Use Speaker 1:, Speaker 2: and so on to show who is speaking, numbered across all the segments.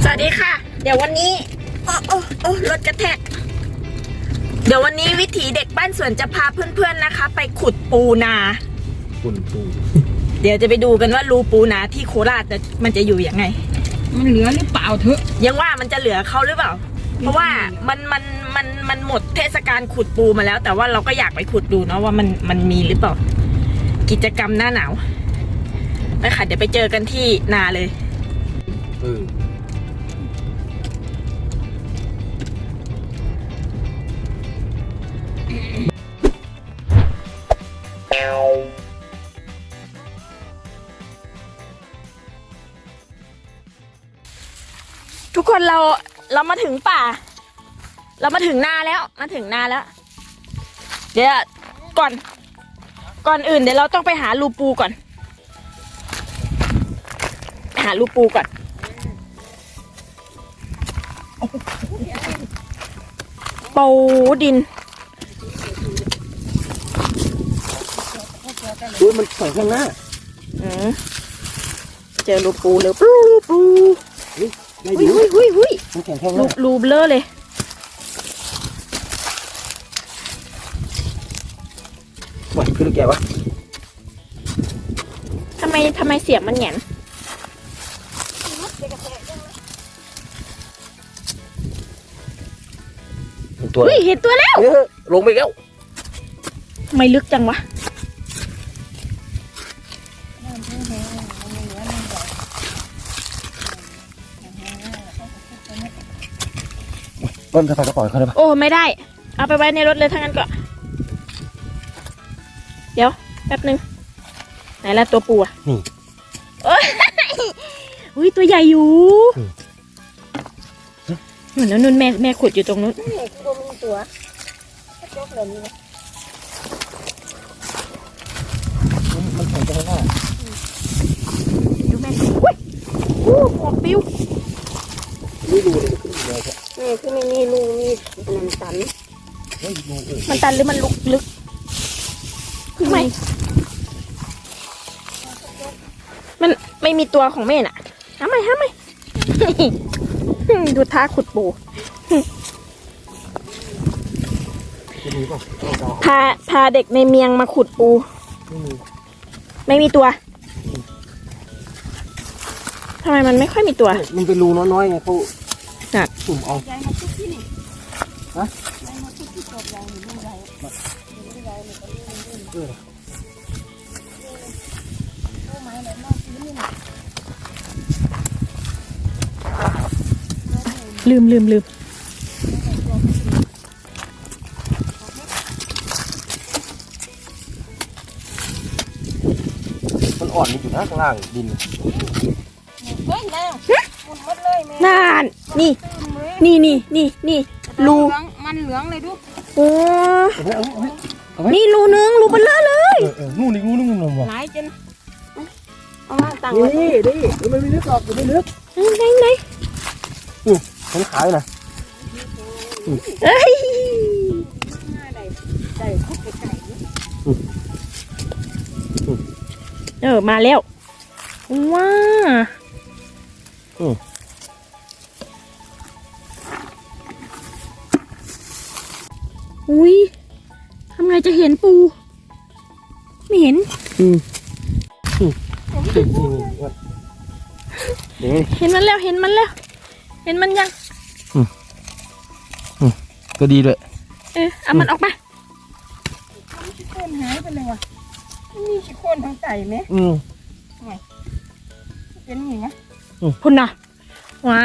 Speaker 1: สวัสดีค่ะ เดี๋ยววันนี้โอ้โอ้โอ้รถกระแทก เดี๋ยววันนี้วิถีเด็กบ้านสวนจะพาเพื่อนๆนะคะ ไปขุดปูนา
Speaker 2: ปุ่นปู
Speaker 1: เดี๋ยวจะไปดูกันว่ารูปูนาที่โคราชจะมันจะอยู่ยังไง
Speaker 3: มันเหลือหรือเปล่าเถอะ
Speaker 1: ยังว่ามันจะเหลือเขาหรือเปล่า เพราะว่ามันมันมันมันหมดเทศกาลขุดปูมาแล้ว แต่ว่าเราก็อยากไปขุดดูเนาะว่ามันมันมีหรือเปล่า กิจกรรมหน้าหนาวไปค่ะเดี๋ยวไปเจอกันที่นาเลย
Speaker 2: เออ
Speaker 1: ทุกคนเราเรามาถึงป่า เรามาถึงนาแล้ว มาถึงนาแล้ว เดี๋ยวก่อน ก่อนอื่นเดี๋ยวเราต้องไปหารูปูก่อนไปหารูปูก่อนปูดิน
Speaker 2: อุ้ยมันใส่ข้างหน้า
Speaker 1: อืมเจอรูปูเร็วปูรูปู
Speaker 2: ได้
Speaker 1: หุ
Speaker 2: ดี
Speaker 1: ยหุยหุยหุย
Speaker 2: มันแข็งข้างห
Speaker 1: รู
Speaker 2: น้า
Speaker 1: รูเบลอเลย
Speaker 2: ปล่อยขึ้นแกวะ
Speaker 1: ทำไมทำไมเสียงมันแหงน
Speaker 2: ตัว
Speaker 1: เฮ้ยเห็นตัวแล้ว
Speaker 2: เออลงไปแล้ว
Speaker 1: ทำไม่ลึกจังวะ
Speaker 2: ต้นสะพานก็ปล่อยเขาได้ปะ
Speaker 1: โอ้ไม่ได้ เอาไปไว้ในรถเลยทั้งนั้นก็ เดี๋ยวแป๊บนึง ไหนละตัวปูอะ
Speaker 2: นี่
Speaker 1: โอ้ยอุ้ยตัวใหญ่อยู่นู่นนู่นนู่นแม่แม่ขุดอยู่ตรงนู้นตัว
Speaker 2: มัวยกเลยนแข็งข้างหน้า
Speaker 1: ดูแม่อุ้ยอู้หมวปิ้ว
Speaker 2: ดูเลย ขึ้นเลยครับ
Speaker 3: นี่คือไม่มีลูกมีอันนั้นตัน
Speaker 2: เฮ้ยดูเออ
Speaker 1: มันตันหรือมันลุกลึกทำไมมันไม่มีตัวของแม่น่ะทำไมทำไม ดูท่าขุดปู
Speaker 2: จะมีป่ะเอาเอา
Speaker 1: พาพาเด็กในเมียงมาขุดปู
Speaker 2: ไม่มี
Speaker 1: ไม่มีตัวทำไมมันไม่ค่อยมีตัว
Speaker 2: มันเป็นรูน้อยๆไงเขา
Speaker 1: น่ะ
Speaker 2: สุ่มเอา
Speaker 3: ยายมาทุกที่นี่
Speaker 2: ฮะ
Speaker 3: ยายมาทุกที่ตบยายหนูไม่ยาย
Speaker 2: เออ
Speaker 3: ต้นไม้อะไรมากที่นี่น่ะ
Speaker 1: ลืมลืมลืม
Speaker 2: มันอ่อนอยู่นะข้างล่างดิน
Speaker 3: เฮ้ยแม่หมดหมดเลยแม่
Speaker 1: นานนี่
Speaker 3: ตึมเลย
Speaker 1: นี่นี่นี่นี่รู
Speaker 3: เหลืองมันเหลืองเลยดู
Speaker 1: โอ้
Speaker 2: เอาไว้เอาไว้เอาไว้
Speaker 1: นี่รูนึงรูเบลเลอเลย
Speaker 2: เออเออนู่นนี่นู่นนู่นนู่น
Speaker 3: หลายจนเอามาตังไว้
Speaker 2: นี่ดิมันไม่ลึกหรอกมันไม่ลึก
Speaker 1: ไหนไหน
Speaker 2: ผมขายนะ
Speaker 1: เอ้ย
Speaker 3: หน้าใดใดคุกไก่ๆนี่
Speaker 1: เออมาแล้วว้า อุ้ยทำไงจะเห็นปู ไม่เห็น
Speaker 2: อืมอืมนี่นี่นี่นี่
Speaker 1: เห็นมันแล้วเห็นมันแล้ว เห็นมันยัง
Speaker 2: ก็ดีด้วย
Speaker 1: เออเอามันออกมา
Speaker 3: ขี้โคนหายไปเลยว่ะมันมีขี้โคนทางไก่ไหม
Speaker 2: อืม
Speaker 3: เป็นอย่างไง
Speaker 1: พุ่นน่ะว้า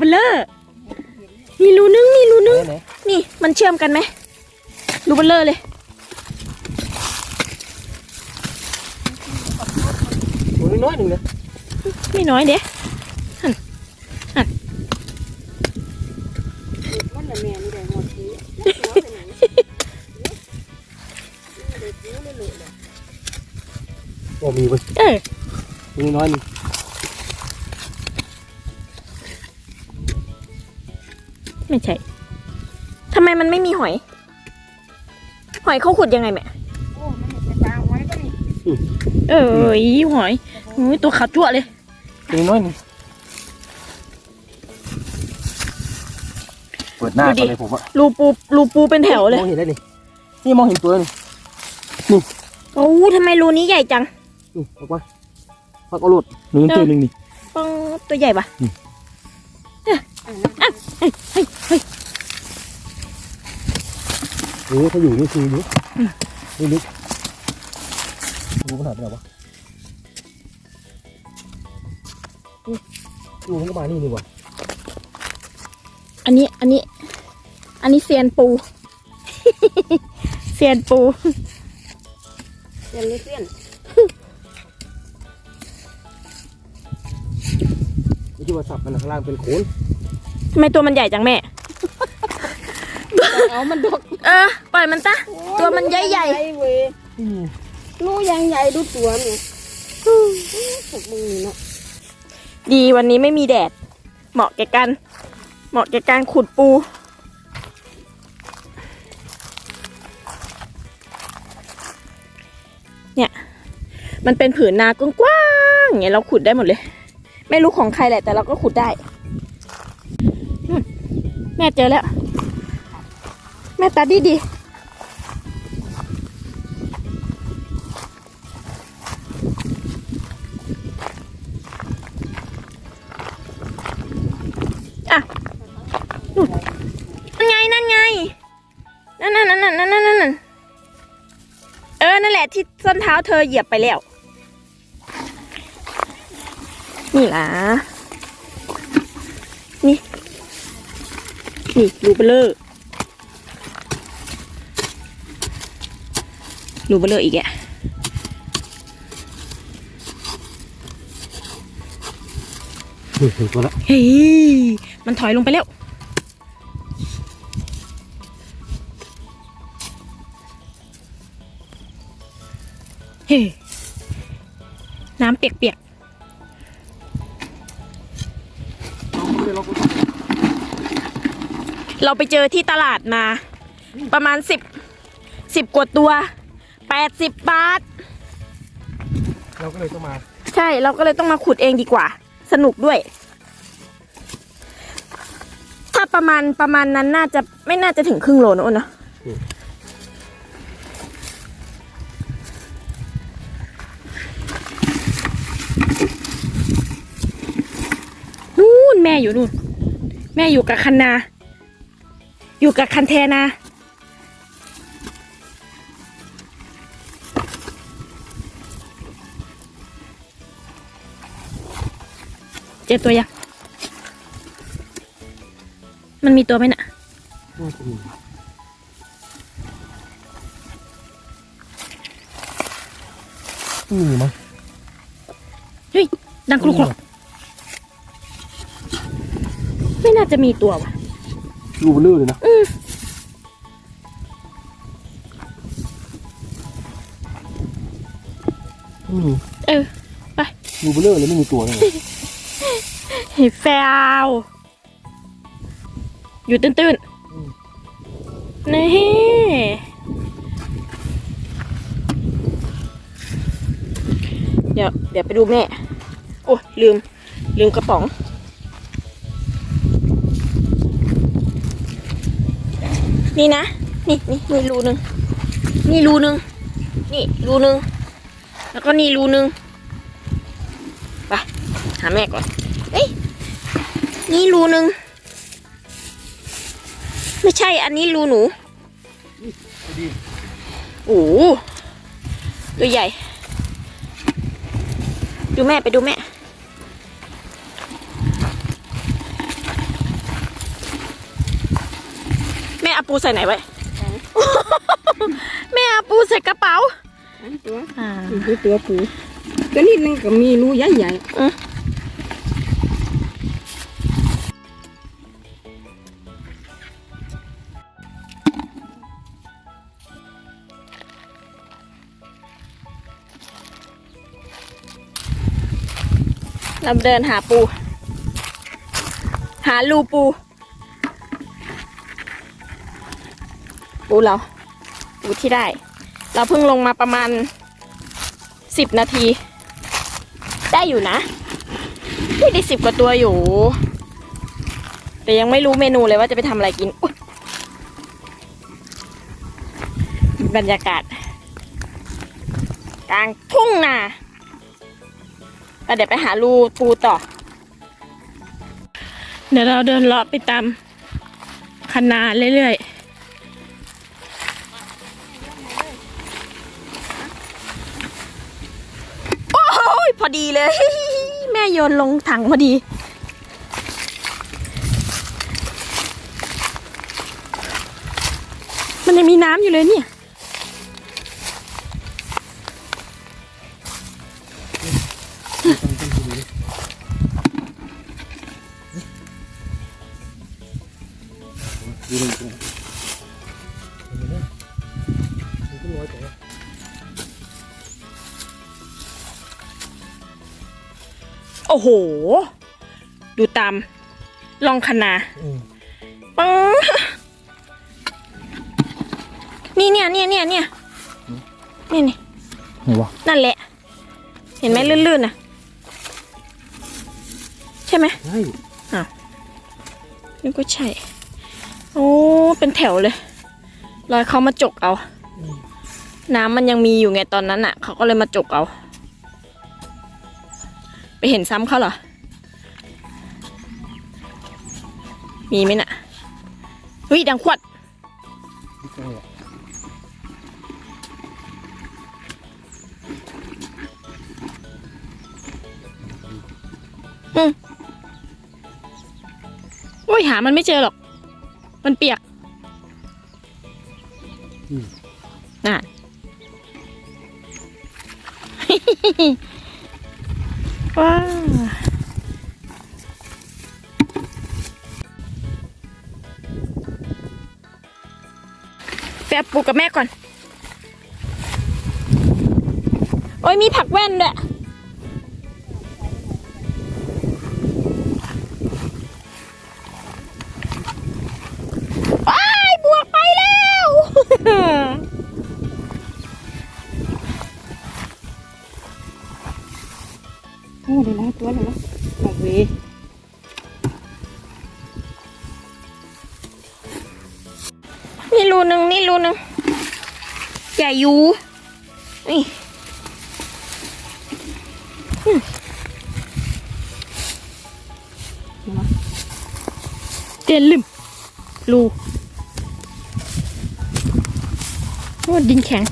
Speaker 2: เบ
Speaker 1: ลอมีรูนึงมีรูนึง
Speaker 2: ไหน
Speaker 1: นี่มันเชื่อมกันไหมรูเบลเลอร์เลย
Speaker 2: โอ้ยน้อยหนึ่งนะ
Speaker 1: ไม่น้อยเด้
Speaker 3: มันละแม่ไม่ได้หมดที
Speaker 2: โอ้มีเว้ย
Speaker 1: เออ
Speaker 2: มีน้อยหนึ่ง
Speaker 1: ไม่ใช่ทำไมมันไม่มีหอย หอยเขาขุดยังไงแม่
Speaker 3: โอ้มันจะตาไว้ก็นี่
Speaker 1: เออหอยอุ้ยตัวขาวจั่วเลย
Speaker 2: ตัวน้อยนี่เปิดหน้า
Speaker 1: ดูดิ
Speaker 2: ก่อนเลยผมอะ
Speaker 1: รูปูรูปูเป็นแถวเลย
Speaker 2: มองเห็นได้นี่นี่มองเห็นตัวนี่
Speaker 1: โอ้ทำไมรูนี้ใหญ่จัง
Speaker 2: นี่ออกมาพักเอาโหลดหนึ่งตัวหนึ่งนี่
Speaker 1: ปังตัวใหญ่ปะ
Speaker 2: อืม
Speaker 1: เอ้ยอะ เฮ้ยเฮ้ยเฮ้ย
Speaker 2: เออถ้าอยู่นี่คืออยู่นี่ลึกดูมันหายไปไหนวะอุ๊ยดูมันก็มานี่นี่วะ
Speaker 1: อันนี้อันนี้ อันนี้เซียนปู เซียนปู
Speaker 3: เรียนเรียน
Speaker 2: ไม่ใช่ว่าสับมันนะข้างล่างเป็นโขน
Speaker 1: ทำไมตัวมันใหญ่จังแม่
Speaker 3: เอามันดก
Speaker 1: เออ ปล่อยมันซะตัวมันใหญ่ใหญ่
Speaker 3: เว้ยนูยังใหญ่ดูตัวนี่พวกมึงนี่เนาะ
Speaker 1: ดีวันนี้ไม่มีแดด เหมาะแก่การเหมาะแก่การขุดปู เนี่ย มันเป็นผืนนากว้างๆอย่างเงี้ยเราขุดได้หมดเลย ไม่รู้ของใครแหละแต่เราก็ขุดได้นู่นแม่เจอแล้ว แม่ตาดีดีอะนู่นนั่นไง นั่นไง นั่นนั่นนั่นนั่นนั่นนั่นเออ นั่นแหละที่ส้นเท้าเธอเหยียบไปแล้ว นี่ล่ะ นี่ นี่รูเบลเลอ รูเบลเลอร์อีกแก
Speaker 2: เห็นตัวละ
Speaker 1: เฮ้ยมันถอยลงไปแล้ว เฮ้ยน้ำเปียกๆ เราไปเจอที่ตลาดมา ประมาณสิบสิบกว่าตัว แปดสิบบาท
Speaker 2: เราก็เลยต้องมา
Speaker 1: ใช่เราก็เลยต้องมาขุดเองดีกว่า สนุกด้วย ถ้าประมาณประมาณนั้นน่าจะไม่น่าจะถึงครึ่งโลนะอ้นเนอะนู่นแม่อยู่นู่น แม่อยู่กับคันนา อยู่กับคันแทนา เจอตัวยัง มันมีตัวไหมน่ะ
Speaker 2: น่าจะมีมีมั้ง
Speaker 1: เฮ้ย ดังกรุกกรอกไม่น่าจะมีตัวว่ะ
Speaker 2: รูเบลอเลยนะ
Speaker 1: อืม
Speaker 2: ไม่มี
Speaker 1: เออ ไป
Speaker 2: รูเบลอเลยไม่มีตัวเลย
Speaker 1: เฮ้ยแฟวอยู่ตื้นๆ นี่ เดี๋ยวเดี๋ยวไปดูแม่ โอ้ยลืม ลืมกระป๋อง นี่นะ นี่นี่นี่รูหนึ่งนี่รูหนึ่งนี่รูหนึ่งแล้วก็นี่รูหนึ่งไป หาแม่ก่อน เอ้ย นี่รูหนึ่งไม่ใช่อันนี้รูหนู
Speaker 2: ดี
Speaker 1: โอ้โหตัวใหญ่ ดูแม่ไปดูแม่ แม่เอาปูใส่ไหนไว้ แม่เอาปูใส่กระเป๋า
Speaker 3: อันตัว
Speaker 1: อ่า
Speaker 3: ดูตัวปูตัวนี้นึงก็มีรูใหญ่ใหญ่
Speaker 1: เราเดินหาปู หารูปู ปูเรา ปูที่ได้ เราเพิ่งลงมาประมาณสิบนาที ได้อยู่นะอุ๊ยได้สิบกว่าตัวอยู่ แต่ยังไม่รู้เมนูเลยว่าจะไปทำอะไรกินบรรยากาศ กลางทุ่งนา เดี๋ยวไปหารูปูต่อ เดี๋ยวเราเดินเลาะไปตามคันนาเรื่อยๆโอ้ยพอดีเลย แม่โยนลงถังพอดี มันยังมีน้ำอยู่เลยเนี่ย โอ้โห ดูตามลองคณา
Speaker 2: อืม
Speaker 1: ปังนี่เนี่ยเนี่ยเนี่ยเนี่ยนี่นี่
Speaker 2: ไหนวะ
Speaker 1: นั่นแหละ เห็นไหมลื่นๆน่ะ ใช่ไหม
Speaker 2: ใช่
Speaker 1: นี่ก็ใช่ โอ้ เป็นแถวเลย รอยเขามาจกเอา น้ำมันยังมีอยู่ไงตอนนั้นอะ เขาก็เลยมาจกเอา ไปเห็นซ้ำเขาเหรอ มีไหมน่ะเฮ้ยดังขวด
Speaker 2: ใช่อะ
Speaker 1: โอ้ยหามันไม่เจอหรอก มันเปียกน่ะ ว้าแปเอาปูกับแม่ก่อน โอ้ยมีผักแว่นด้วย
Speaker 3: อ้ได้หลายตัวแล้วนะโอ้ย
Speaker 1: นี่รูหนึ่งนี่รูหนึ่งอย่อยู่นี่เตียนลืมรูโอ้ดินแข็ง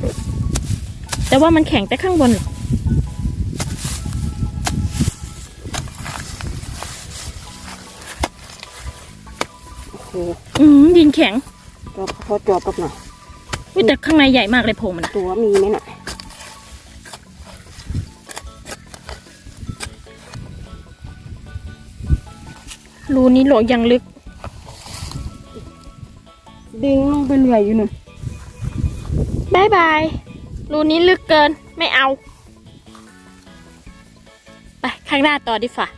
Speaker 1: แต่ว่ามันแข็งแต่ข้างบนหรอ แข็ง
Speaker 3: จอบพอจอบกับหน่อย
Speaker 1: วิแต่ข้างในใหญ่มากเลยโพรงมันอะ
Speaker 3: ตัวมีไหมน่ะ
Speaker 1: รูนี้โหลยังลึก
Speaker 3: ดึงลงไปเรื่อยอยู่น่ะ
Speaker 1: บายบายรูนี้ลึกเกินไม่เอา ไปข้างหน้าต่อดีฝ่าป๊า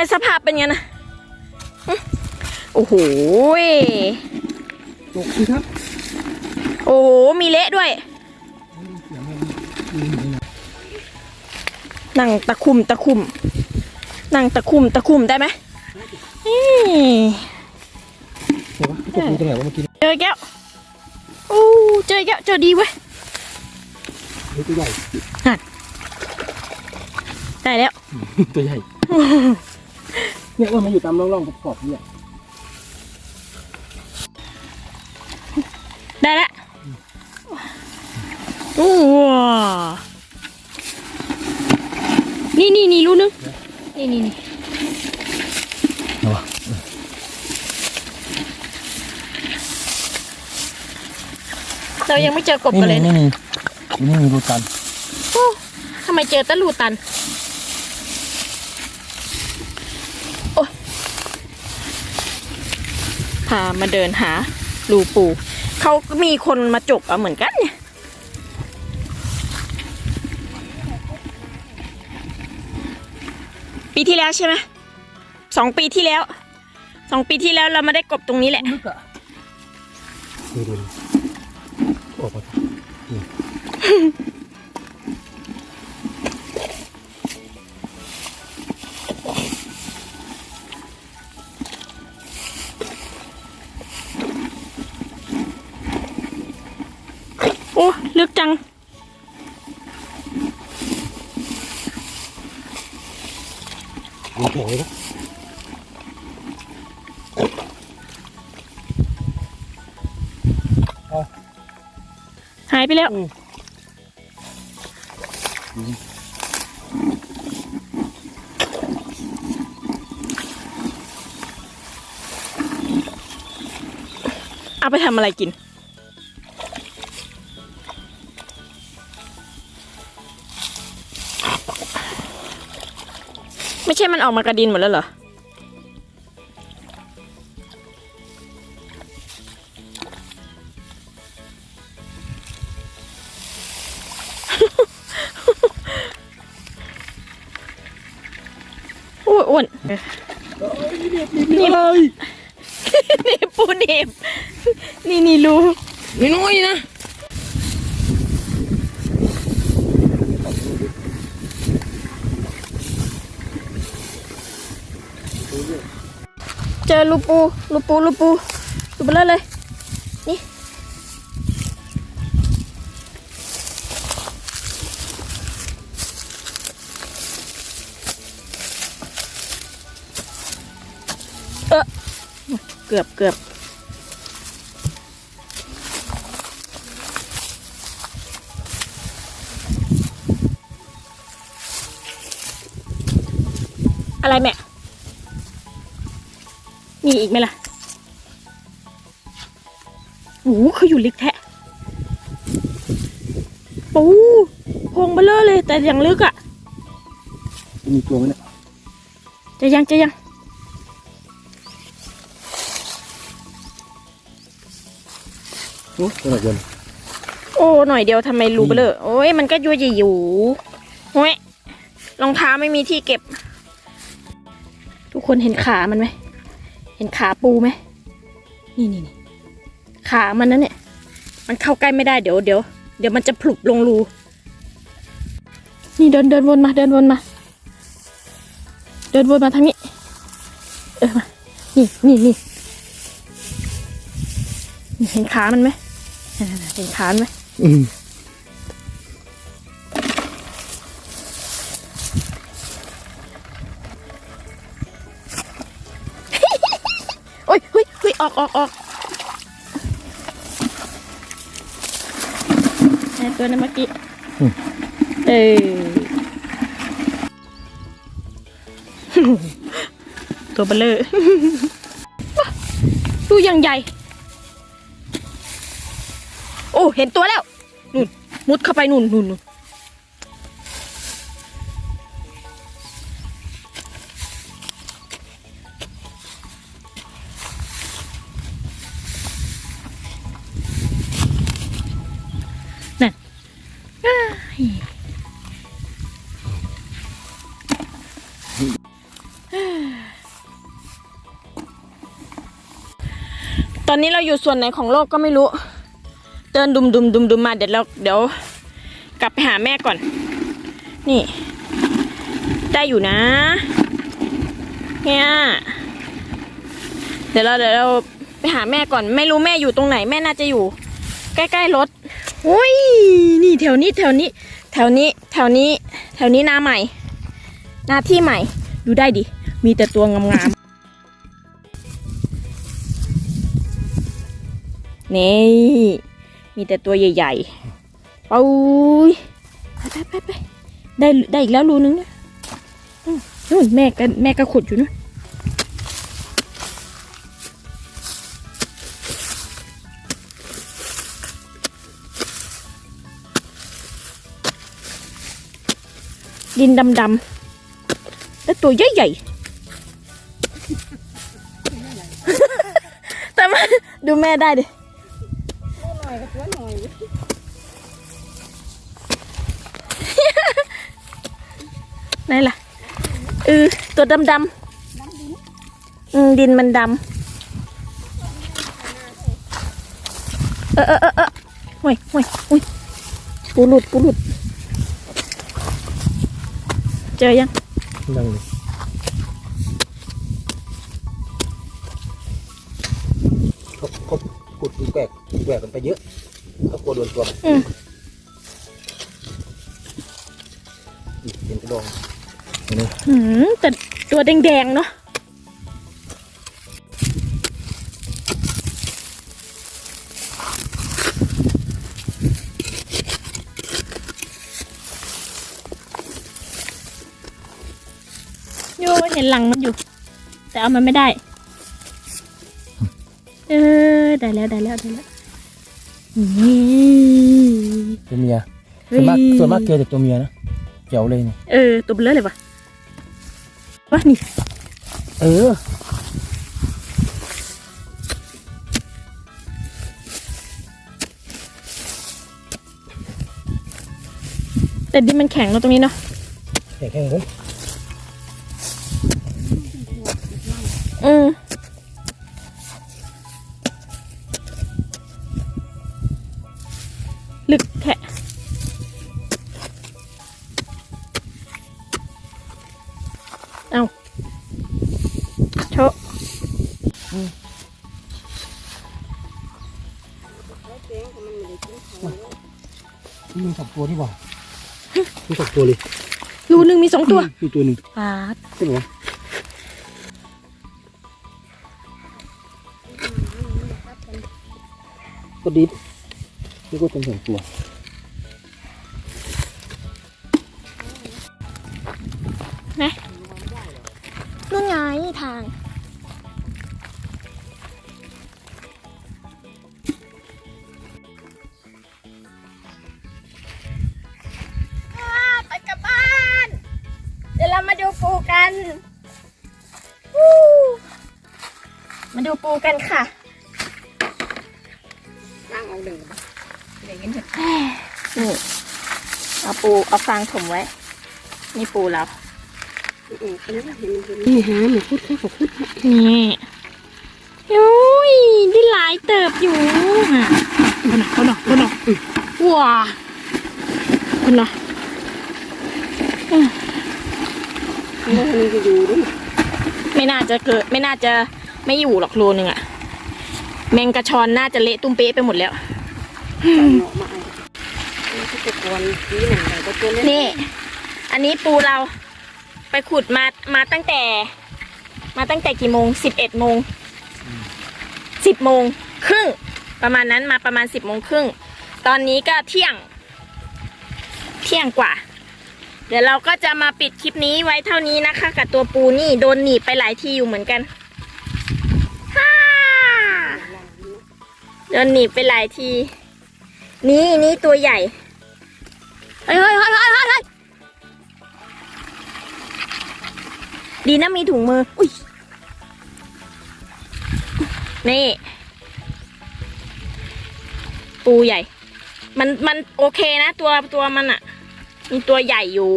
Speaker 1: มสภาพเป็นงั้นนะหึโอ้โหย
Speaker 2: ตกสิครับ
Speaker 1: โอ้โหมีเละด้วย
Speaker 2: เสียงมันมีไหนนะ
Speaker 1: นั่งตะคุ่มตะคุ่มนั่งตะคุ่มตะคุ่มได้ไหมนี่
Speaker 2: เห็นปะตกอยู่ตรงไหนวะเมื่อกี้
Speaker 1: เจอแก้วโอ้เจอแก้วเจอดีเว้ย
Speaker 2: เฮ้ยตัวใหญ่
Speaker 1: ได้แล้ว
Speaker 2: ตัวใหญ่ เนี่ยว่ามันอยู่ตามร่องๆขอบๆเนี่ย
Speaker 1: ได้แล้วโอ้ว้านี่นี่นี่รู้นึงนี่นี่นี่
Speaker 2: เอาวะ
Speaker 1: เรายังไม่เจอกบ
Speaker 2: นี่
Speaker 1: กันเลย
Speaker 2: นี่
Speaker 1: นะ
Speaker 2: นี่นี่มีรูตัน
Speaker 1: โอ้ทำไมเจอแตะลูตัน โอ้ย พามาเดินหารูปูเขามีคนมาจกเอาเหมือนกันเนี่ยปีที่แล้วใช่ไหมสองปีที่แล้วสองปีที่แล้วเรามาได้กบตรงนี้แหละ
Speaker 2: ลึกอะดูดูออกมา
Speaker 1: อ้ลึกจัง
Speaker 2: ดูแข็งเลยนะ
Speaker 1: หายไปแล้ว เอาไปทำอะไรกิน ไม่ใช่มันออกมากระดินหมดแล้วเหรอ โอ้ยอ้วน
Speaker 2: นี่เลย
Speaker 1: นี่ปูเนบนี่นี่รู้
Speaker 2: นี่น้อยนะ
Speaker 1: เจอลูปูลูปูลูปูลูไปเลยเลยนี่เออเกือบเกือบอะไรแม่ มีอีกไหมล่ะโอ้โหเขาอยู่ลึกแทะปูโพรงเบลเลอร์เลยแต่ยังลึกอะ่ะ
Speaker 2: มีตัวไหมเนี่ย
Speaker 1: จะยังจะยัง
Speaker 2: โอ้ตัวไหนเดิน
Speaker 1: โอ้ หน่อยเดียวทำไมรูเบลเลอร์โอ้ยมันก็ยั่วจะอยู่โอ้ยรองเท้าไม่มีที่เก็บ ทุกคนเห็นขามันไหม เห็นขาปูไหมนี่นี่นี่ขามันนั่นเนี่ย มันเข้าใกล้ไม่ได้เดี๋ยวเดี๋ยวเดี๋ยวมันจะผลุบลงรู นี่เดินเดินวนมาเดินวนมา เดินวนมาทางนี้ เออมา นี่นี่นี่นี่เห็นขามันไหมเห็นขามันไหม
Speaker 2: อืม
Speaker 1: ออกออกออกแม่ตัวนั้นเมื่อกี้เออตัวเบลเลอร์ดูยังใหญ่ โอ้ เห็นตัวแล้ว นู่น มุดเข้าไปนู่นนู่นนู่นนั่น ตอนนี้เราอยู่ส่วนไหนของโลกก็ไม่รู้ เดินดุมดุมดุมดุมมาเดี๋ยวเราเดี๋ยว กลับไปหาแม่ก่อน นี่ ได้อยู่นะ เนี่ย เดี๋ยวเราเดี๋ยวเราไปหาแม่ก่อน ไม่รู้แม่อยู่ตรงไหนแม่น่าจะอยู่ ใกล้ๆรถอุ้ยนี่แถวนี้แถวนี้ แถวนี้แถวนี้ แถวนี้นาใหม่ หน้าที่ใหม่ ดูได้ดิ มีแต่ตัวงามๆ นี่ มีแต่ตัวใหญ่ๆปุ้ยไปไปไปได้ได้อีกแล้วรูนึงนะนู่นแม่ก็แม่ก็ขุดอยู่นะดินดำดำแล้วตัวใหญ่ใหญ่แต่มาดูแม่ได้ดิ
Speaker 3: หน่อยก็ตัวหน่อย
Speaker 1: ไหนล่ะเออตัวดำดำๆอื
Speaker 2: แกวกแกวกกันไปเยอะเขากลัวโดนตัวมัน
Speaker 1: อืม
Speaker 2: นี่เป็นกระดองเห็นไหม
Speaker 1: หืมแต่ตัวแดงๆเนาะโยเห็นหลังมันอยู่ แต่เอามันไม่ได้ เออ ได้แล้วได้แล้วได้แล้วนี่
Speaker 2: ตัวเมียส่วนมากส่วนมากเกยแต่ตัวเมียนะเจ๋วเลยเนี่ย
Speaker 1: เออ ตัวเบลอเลยวะวะนี่
Speaker 2: เออ
Speaker 1: แต่ดินมันแข็งเนอะตรงนี้เนาะ
Speaker 2: แข็งแข็งเลย
Speaker 1: อืม เอาโชะ
Speaker 3: แกงของมันไม่ได้กินเขา
Speaker 2: นี่มีสองตัวนี่หว่ามีสองตัวเลย
Speaker 1: รูหนึ่งมีสองตัว
Speaker 2: มีตัวหนึ่ง
Speaker 1: ปาด
Speaker 2: ใช่ไหมวะก็ดิดนี่ก็เป็นสองตั
Speaker 1: ว มาดูปูกันค่ะ
Speaker 3: ล่างเอาเด้อเดี๋ยวกินเถอะ
Speaker 1: นี่เอาปูเอาฟางถมไว้ นี่ปูเรา
Speaker 3: เอออันนั้นเห็นมันเป็นนี่หาหนูพูดแค่กับพูด
Speaker 1: นี่ยุ้ยได้หลายเติบอยู่อะคนน่ะคนน่ะคนน่ะว้าคนน่ะ
Speaker 3: มันมันจะอยู่ด้วย
Speaker 1: ไม่น่าจะเกิด ไม่น่าจะไม่อยู่หรอกโลนึงอะแมงกระชอนน่าจะเละตุ้มเป๊ะไปหมดแล้ว
Speaker 3: เอาหนอกมาเอานี่ที่ตะกอนนี่หนังไหนก็ตัวเล็ก
Speaker 1: นี่ อันนี้ปูเราไปขุดมามาตั้งแต่ มาตั้งแต่กี่โมงสิบเอ็ดโมงสิบโมงครึ่งประมาณนั้นมาประมาณสิบโมงครึ่งตอนนี้ก็เที่ยง เที่ยงกว่า เดี๋ยวเราก็จะมาปิดคลิปนี้ไว้เท่านี้นะคะ กับตัวปูนี่โดนหนีบไปหลายทีอยู่เหมือนกันฮ่าโดนหนีบไปหลายที นี่นี่ตัวใหญ่เฮ้ยเฮ้ยเฮ้ยเฮ้ยเฮ้ยเฮ้ยดีนะมีถุงมือ อุ้ย นี่ ปูใหญ่ มันมันโอเคนะตัวตัวมันอะ มีตัวใหญ่อยู่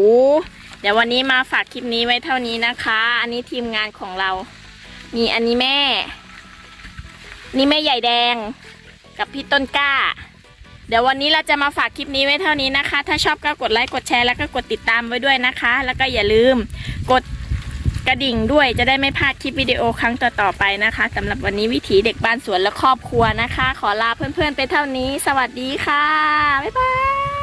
Speaker 1: เดี๋ยววันนี้มาฝากคลิปนี้ไว้เท่านี้นะคะ อันนี้ทีมงานของเรา มีอันนี้แม่ นี่แม่ใหญ่แดง กับพี่ต้นกล้า เดี๋ยววันนี้เราจะมาฝากคลิปนี้ไว้เท่านี้นะคะ ถ้าชอบก็กดไลค์กดแชร์แล้วก็กดติดตามไว้ด้วยนะคะ แล้วก็อย่าลืมกดกระดิ่งด้วยจะได้ไม่พลาดคลิปวิดีโอครั้งต่อๆไปนะคะสำหรับวันนี้วิถีเด็กบ้านสวนและครอบครัวนะคะ ขอลาเพื่อนๆไปเท่านี้ สวัสดีค่ะ บ๊ายบาย